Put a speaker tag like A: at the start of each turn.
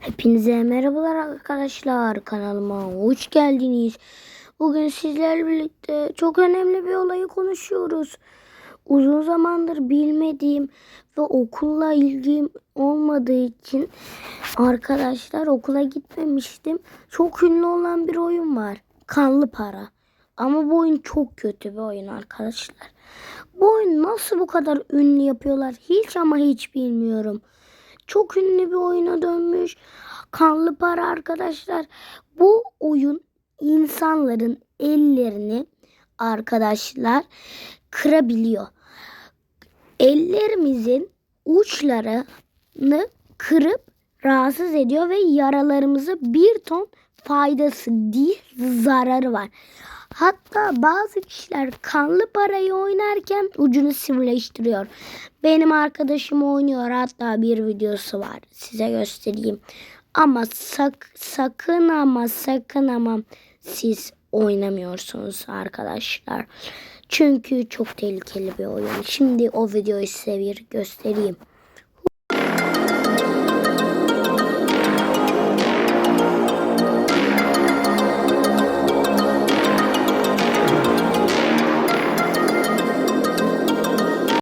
A: Hepinize merhabalar arkadaşlar. Kanalıma hoş geldiniz. Bugün sizlerle birlikte çok önemli bir olayı konuşuyoruz. Uzun zamandır bilmediğim ve okulla ilgim olmadığı için arkadaşlar okula gitmemiştim. Çok ünlü olan bir oyun var. Kanlı para. Ama bu oyun çok kötü bir oyun arkadaşlar. Bu oyun nasıl bu kadar ünlü yapıyorlar hiç ama hiç bilmiyorum. Çok ünlü bir oyuna dönmüş. Kanlı para arkadaşlar. Bu oyun insanların ellerini arkadaşlar kırabiliyor. Ellerimizin uçlarını kırıp rahatsız ediyor ve yaralarımıza bir ton faydası değil zararı var. Hatta bazı kişiler kanlı parayı oynarken ucunu sivrileştiriyor. Benim arkadaşım oynuyor hatta bir videosu var. Size göstereyim. Ama sak, sakın ama sakın ama siz oynamıyorsunuz arkadaşlar. Çünkü çok tehlikeli bir oyun. Şimdi o videoyu size bir göstereyim.